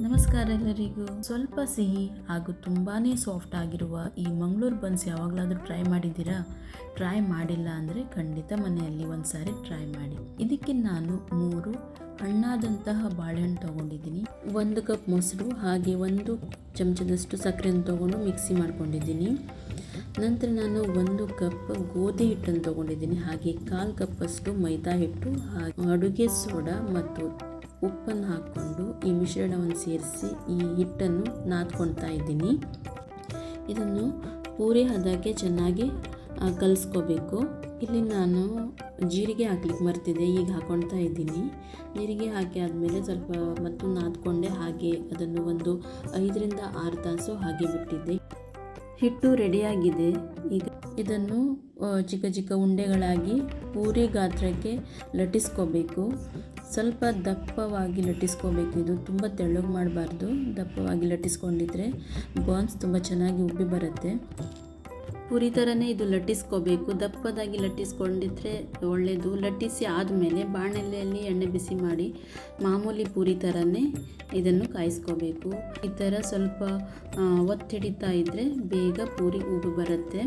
ನಮಸ್ಕಾರ ಎಲ್ಲರಿಗೂ. ಸ್ವಲ್ಪ ಸಿಹಿ ಹಾಗೂ ತುಂಬಾ ಸಾಫ್ಟ್ ಆಗಿರುವ ಈ ಮಂಗಳೂರು ಬನ್ಸ್ ಯಾವಾಗಲಾದರೂ ಟ್ರೈ ಮಾಡಿದ್ದೀರಾ? ಟ್ರೈ ಮಾಡಿಲ್ಲ ಅಂದರೆ ಖಂಡಿತ ಮನೆಯಲ್ಲಿ ಒಂದು ಸಾರಿ ಟ್ರೈ ಮಾಡಿ. ಇದಕ್ಕೆ ನಾನು ಮೂರು ಹಣ್ಣಾದಂತಹ ಬಾಳೆಹಣ್ಣು ತೊಗೊಂಡಿದ್ದೀನಿ. ಒಂದು ಕಪ್ ಮೊಸರು, ಹಾಗೆ ಒಂದು ಚಮಚದಷ್ಟು ಸಕ್ಕರೆಯನ್ನು ತೊಗೊಂಡು ಮಿಕ್ಸಿ ಮಾಡ್ಕೊಂಡಿದ್ದೀನಿ. ನಂತರ ನಾನು ಒಂದು ಕಪ್ ಗೋಧಿ ಹಿಟ್ಟನ್ನು ತೊಗೊಂಡಿದ್ದೀನಿ. ಹಾಗೆ ಕಾಲು ಕಪ್ಪಷ್ಟು ಮೈದಾ ಹಿಟ್ಟು, ಹಾಗೆ ಅಡುಗೆ ಸೋಡಾ ಮತ್ತು ಉಪ್ಪನ್ನು ಹಾಕ್ಕೊಂಡು ಈ ಮಿಶ್ರಣವನ್ನು ಸೇರಿಸಿ ಈ ಹಿಟ್ಟನ್ನು ನಾದ್ಕೊಳ್ತಾ ಇದ್ದೀನಿ. ಇದನ್ನು ಪೂರಿ ಹದಕ್ಕೆ ಚೆನ್ನಾಗಿ ಕಲಿಸ್ಕೋಬೇಕು. ಇಲ್ಲಿ ನಾನು ಜೀರಿಗೆ ಹಾಕ್ಲಿಕ್ಕೆ ಮರ್ತಿದ್ದೆ, ಈಗ ಹಾಕ್ಕೊಳ್ತಾ ಇದ್ದೀನಿ. ಜೀರಿಗೆ ಹಾಕಿ ಆದಮೇಲೆ ಸ್ವಲ್ಪ ಮತ್ತು ನಾದ್ಕೊಂಡೆ ಹಾಗೆ ಅದನ್ನು ಒಂದು ಐದರಿಂದ ಆರು ತಾಸು ಹಾಗೆ ಬಿಟ್ಟಿದ್ದೆ. ಹಿಟ್ಟು ರೆಡಿಯಾಗಿದೆ. ಈಗ ಇದನ್ನು ಚಿಕ್ಕ ಚಿಕ್ಕ ಉಂಡೆಗಳಾಗಿ ಪೂರಿ ಗಾತ್ರಕ್ಕೆ ಲಟ್ಟಿಸ್ಕೋಬೇಕು. ಸ್ವಲ್ಪ ದಪ್ಪವಾಗಿ ಲಟ್ಟಿಸ್ಕೋಬೇಕು. ಇದು ತುಂಬ ತೆಳ್ಳಗೆ ಮಾಡಬಾರ್ದು. ದಪ್ಪವಾಗಿ ಲಟ್ಟಿಸ್ಕೊಂಡಿದ್ರೆ ಬಾನ್ಸ್ ತುಂಬ ಚೆನ್ನಾಗಿ ಉಬ್ಬಿ ಬರುತ್ತೆ. ಪುರಿ ಥರನೇ ಇದು ಲಟ್ಟಿಸ್ಕೋಬೇಕು. ದಪ್ಪದಾಗಿ ಲಟ್ಟಿಸ್ಕೊಂಡಿದ್ರೆ ಒಳ್ಳೆಯದು ಲಟ್ಟಿಸಿ ಆದಮೇಲೆ ಬಾಣಲೆಯಲ್ಲಿ ಎಣ್ಣೆ ಬಿಸಿ ಮಾಡಿ ಮಾಮೂಲಿ ಪೂರಿ ಥರನೇ ಇದನ್ನು ಕಾಯಿಸ್ಕೋಬೇಕು. ಈ ಥರ ಸ್ವಲ್ಪ ಒತ್ತಿಡಿತಾ ಇದ್ದರೆ ಬೇಗ ಪೂರಿ ಉಬ್ಬಿ ಬರುತ್ತೆ.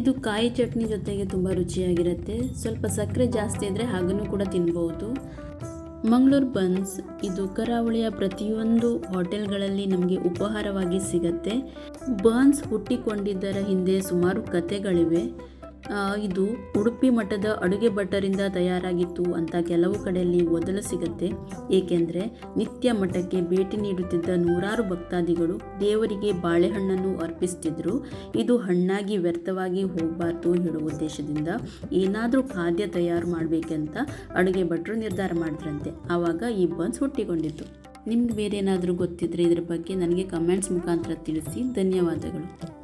ಇದು ಕಾಯಿ ಚಟ್ನಿ ಜೊತೆಗೆ ತುಂಬ ರುಚಿಯಾಗಿರುತ್ತೆ. ಸ್ವಲ್ಪ ಸಕ್ಕರೆ ಜಾಸ್ತಿ ಇದ್ದರೆ ಹಾಗನ್ನು ಕೂಡ ತಿನ್ಬೋದು. ಮಂಗಳೂರು ಬನ್ಸ್ ಇದು ಕರಾವಳಿಯ ಪ್ರತಿಯೊಂದು ಹೋಟೆಲ್ಗಳಲ್ಲಿ ನಮಗೆ ಉಪಹಾರವಾಗಿ ಸಿಗತ್ತೆ. ಬನ್ಸ್ ಹುಟ್ಟಿಕೊಂಡಿದ್ದರ ಹಿಂದೆ ಸುಮಾರು ಕಥೆಗಳಿವೆ. ಇದು ಉಡುಪಿ ಮಠದ ಅಡುಗೆ ಭಟ್ಟರಿಂದ ತಯಾರಾಗಿತ್ತು ಅಂತ ಕೆಲವು ಕಡೆಯಲ್ಲಿ ಓದಲು ಸಿಗುತ್ತೆ. ಏಕೆಂದರೆ ನಿತ್ಯ ಮಠಕ್ಕೆ ಭೇಟಿ ನೀಡುತ್ತಿದ್ದ ನೂರಾರು ಭಕ್ತಾದಿಗಳು ದೇವರಿಗೆ ಬಾಳೆಹಣ್ಣನ್ನು ಅರ್ಪಿಸ್ತಿದ್ರು. ಇದು ಹಣ್ಣಾಗಿ ವ್ಯರ್ಥವಾಗಿ ಹೋಗಬಾರ್ದು ಹೇಳುವ ಉದ್ದೇಶದಿಂದ ಏನಾದರೂ ಖಾದ್ಯ ತಯಾರು ಮಾಡಬೇಕಂತ ಅಡುಗೆ ಭಟ್ಟರು ನಿರ್ಧಾರ ಮಾಡಿದ್ರಂತೆ. ಆವಾಗ ಈ ಬನ್ಸ್ ಹುಟ್ಟಿಕೊಂಡಿತ್ತು. ನಿಮ್ಗೆ ಬೇರೆ ಏನಾದರೂ ಗೊತ್ತಿದ್ರೆ ಇದ್ರ ಬಗ್ಗೆ ನನಗೆ ಕಮೆಂಟ್ಸ್ ಮುಖಾಂತರ ತಿಳಿಸಿ. ಧನ್ಯವಾದಗಳು.